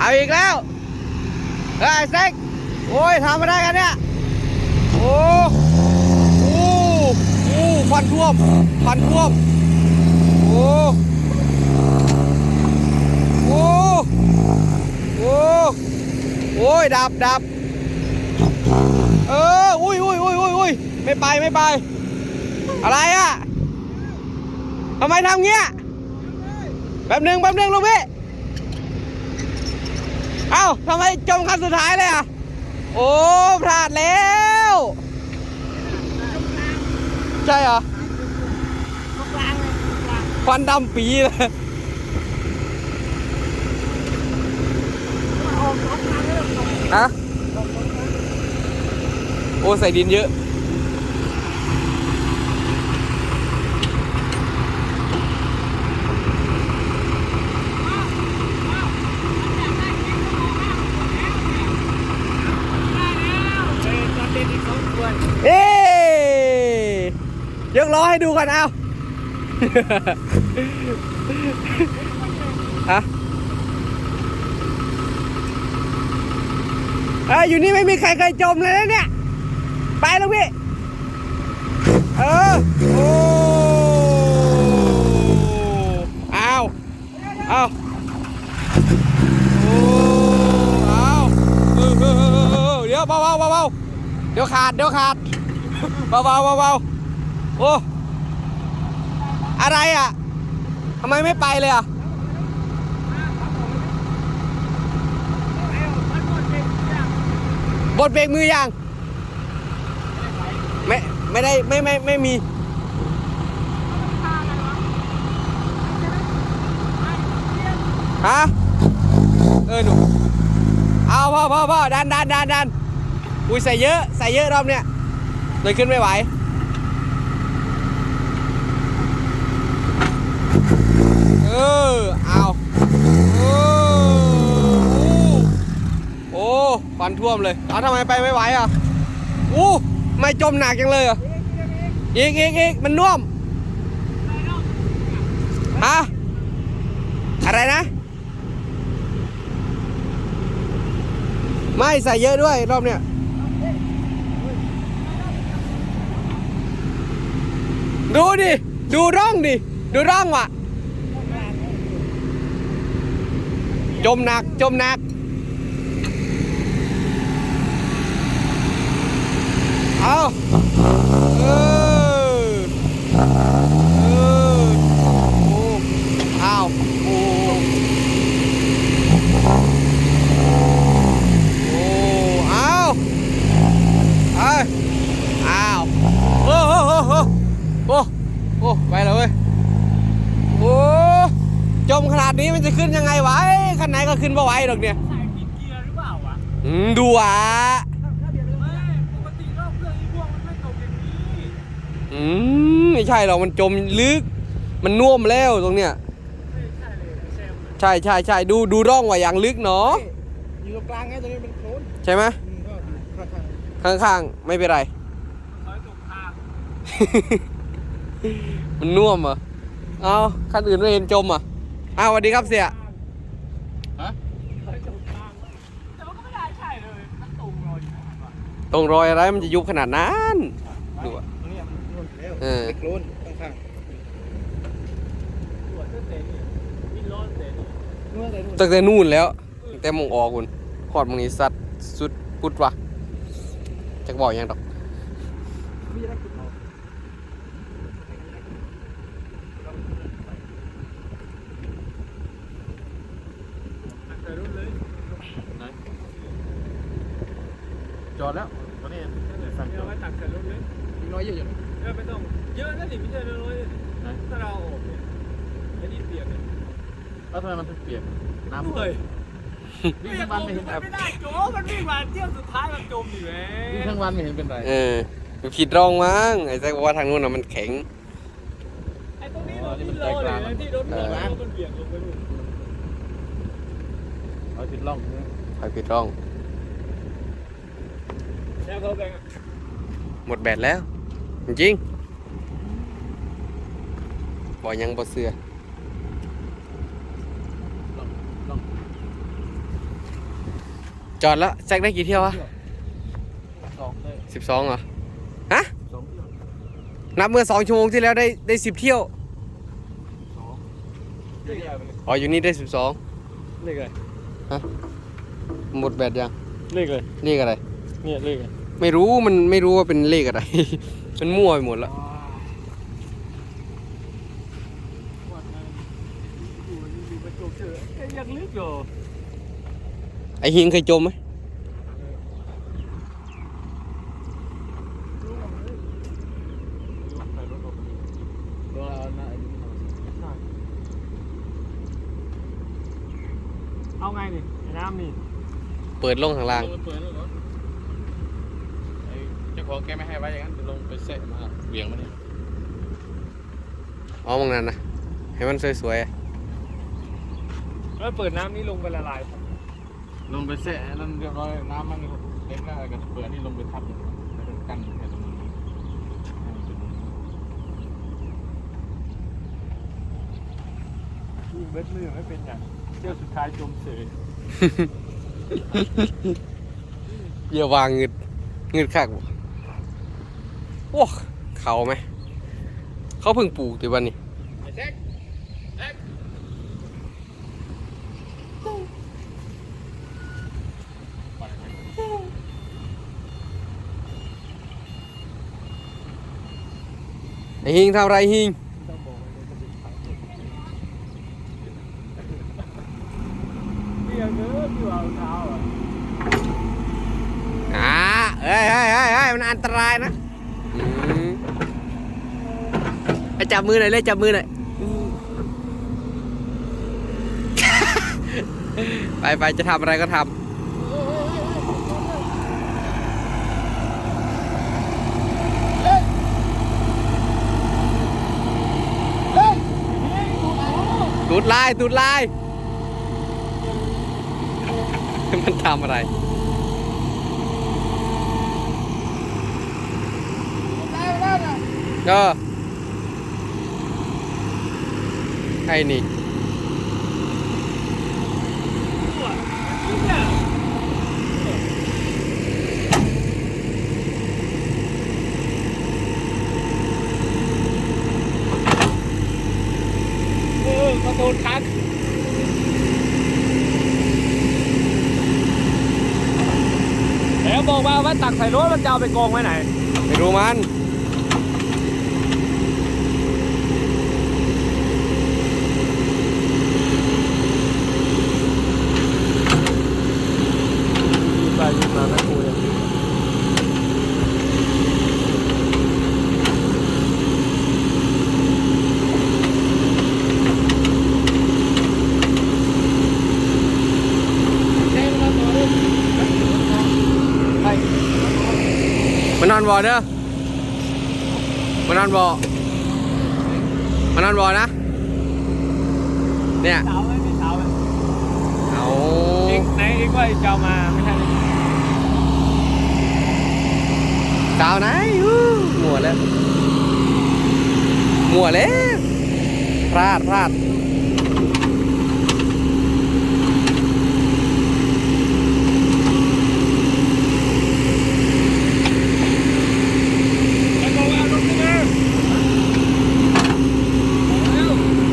เอาอีกแล้วเฮ้ยไอเซ็กโอ้ยทำมาได้กันเนี่ย โอ้โอ้โอ้ควันท่วมควันท่วม โอ้โอ้โอ้โอ้ยดับดับเอออุ้ยอุ้ยอุ้ยอุ้ยอุ้ยไม่ไปไม่ไป อะไรอะทำไมทำเงี้ยแป๊บหนึ่งแป๊บหนึ่งลูกพี่ เอ้าทำไมจมคันสุดท้ายเลยอะ โอ้พลาดแล้ว ใช่เหรอควันดำปีเลยฮะโอ้ใส่ดินเยอะ เอ๊ยกล้อ ให้ดูก่อนเอาฮะเอ้ยอยู่นี่ไม่มีใครเคยจมเลยนะเนี่ย ไปแล้วพี่ เออ โอ้เอาเอาโอ้เอาเออเออเออเออเดี๋ยวเบาเบาเบาเบาเดี๋ยวขาด เดี๋ยวขาด เบาเบาเบาเบาโอ้ อะไรอะทำไมไม่ไปเลยอะบดเบรกมือยังไม่ไม่ได้ไม่ไม่ไม่มีฮะเออหนูเอาพ่อพ่อพ่อดันดันดันดันอุ้ยใส่เยอะ ใส่เยอะรอบเนี้ยเลยขึ้นไม่ไหว เออ เอาโอ้โอ้ฟันท่ วมเลยเอาทำไมไปไม่ไหวอะอู้ไม่จมหนักจังเลยอะอีกอีกอีกมันน่วมฮะอะไรนะ ไม่ใส่เยอะด้วยรอบเนี้ยดูดิ ดูร่องดิ ดูร่องว่ะ จมหนัก จมหนัก เอาเออเออโอ้เอาโอ้โอ้เอาเอาเอาโอ้โอ้โอ้โอ้โอ้โอ้ไปแล้วเว้ยโอ้จมขนาดนี้มันจะขึ้นยังไงวะคันไหนก็ขึ้นมาไหวหรอกเนี่ย ใส่ผิดเกียร์หรือเปล่าวะ อืมดูอะ ไม่ปกติรอบเครื่องอีพวกมันไม่ตกอย่างนี้ อืมไม่ใช่หรอกมันจมลึก มันน่วมแล้วตรงเนี้ยไม่ใช่เลยแซมใช่ใช่ใช่ดูดูร่องว่าอย่างลึกเนาะอยู่ตรงกลางไงตรงนี้เป็นโคลนใช่ไหมอืมก็อยู่ข้างข้างๆไม่เป็นไรถอยตกทางมันน่วมเหรอเอาคันอื่นไม่เห็นจมอะอ้าวสวัสดีครับเสียๆฮะถอยตกทางแต่มันก็ไม่ได้ใช่เลยมันตรงรอยอยู่นะวะตรงรอยอะไรมันจะยุบขนาดนั้นดูอะ ตรงนี้มันโคลนแล้ว เออเป็นโคลนข้างตรวจเส้นเตะนี่วินร้อนเตะนี่ๆนู่นเลยนู่นตั้งแต่นู่นแล้วตั้งแต่มองออกคุณขอดมองนี้สัตว์สุดพุดวะจะบอกยังดอกมีอะไรกินเอาตักใส่รถเลยจอดแล้วตอนนี้สั่งจเอาอดไว้ตักใส่รถเลยมีน้อยเยอะอยู่ เออไม่ต้องเยอะนะดิไม่ใช่น้อยๆนะถ้าเราเอาออกเนี่ยไอ้นี่เปียกเนี่ยแล้วทำไมมันถึงเปียกน้ำด้วยวิ่งทั้งวันไม่เห็นไม่ได้โจมันวิ่งมาเที่ยวสุดท้ายมันจมอยู่แล้วิ่งทั้งวันไม่เห็นเป็นไร เออผิดร่องมั้งไอ้แซกบอกว่าทางนู้นน่ะมันแข็ง ไอ้ตรงนี้เราที่รอเลยนะที่รถรถมันเบี่ยงลงไปนู่นเอาติดล่องเนี่ยไปผิดร่อง แล้วเขาแบ่งหมดแบตแล้ว จริงๆบอกยังบ่เสือล่องล่องจอดแล้วแซกได้กี่เที่ยววะสองเลยสิบสองเหรอ ฮะสองเที่ยวนับเมื่อสองชั่วโมงที่แล้วได้ได้สิบเที่ยวสองเลขอะไรไปเลยอ๋ออยู่นี่ได้สิบสองเลขอะไรหมดแบตยังเลขอะไรเลขอะไรเนี่ยเลขอะไรไม่รู้มันไม่รู้ว่าเป็นเลขอะไร มันมั่วไปหมดแล้ววัดอะไรอยู่อยู่ประจวบเจอเอ้ยยังลึกอยู่ไอหิงเคยจมไหมโดนเอาหน้าไอ้นี่มาเอาไงนี่ไอ้น้ำนี่ เปิดลงข้างล่าง เปิดแล้วเหรอไอ้เจ้าของแกไม่ให้ไว้อย่างนั้นจะลงไปเสะมาเหวี่ยงมาเนี่ยอ๋อมองนั้นนะให้มันสวยๆอะแล้วเปิดน้ำนี่ลงไปละลายลงไปเสะนั่นเรียบร้อยน้ำมันเต็มแล้วก็เปิดนี่ลงไปทับแล้วก็กั้นแค่ตรงนี้ให้มันเป็นวิ่งเบ็ดมือไม่เป็นอย่างเที่ยวสุดท้ายจมเสยอย่าวางเงึดเงึดคักบ่ โอ้เขาไหม เขาเพิ่งปลูกต่วันนี้ไอ้แซกแซกไปไหมไอหิงทำอะไรหิงต้องบอกว่ามันเป็นทางเปีนอาเฮ้ยเฮ้ยเฮ้ยมันอันตรายนะอืมไป จับมือหน่อยเลยจับมือหน่อยไปไปจะทำอะไรก็ทำตูดลายตูดลาย มันทำอะไรเออใครนี่เออประตูทันแล้วบอกว่าว่าตักใส่รถมันจะเอาไปกองไว้ไหน ไม่รู้มัน ไปยืนมาแม่ครูยัง มันน อนบ่อเด้อมันนอนบ่อมันนอนบ่อนะ เนี่ยเช้าไหมไม่เช้าไหมเอาเองไหนเองว่าจะเอามาไม่ใช่สาวไหนอู้มัวแล้วมัวแล้วพลาดพลาด ไอ้บอกว่าเอารถขึ้นมา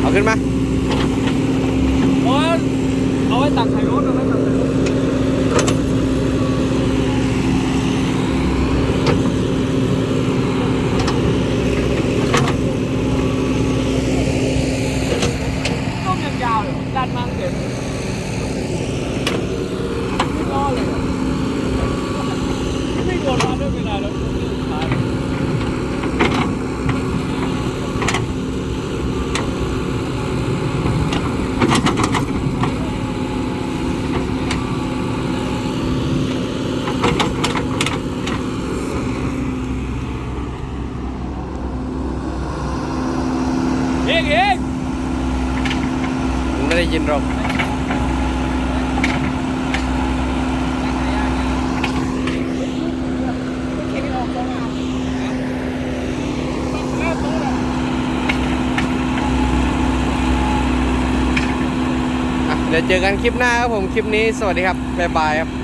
เอาขึ้นมา โอ้ยเอาไว้ตักใส่รถเอาไว้ตักใส่รถต้มยังยาวเลยดันมาเสร็จไม่รอดเลยอะไม่โดนมาด้วยเวลาแล้วสุดท้าย เองเอง มันไม่ได้ยินหรอก อะเดี๋ยว เจอกันคลิปหน้าครับผม คลิปนี้สวัสดีครับ บ๊ายบายครับ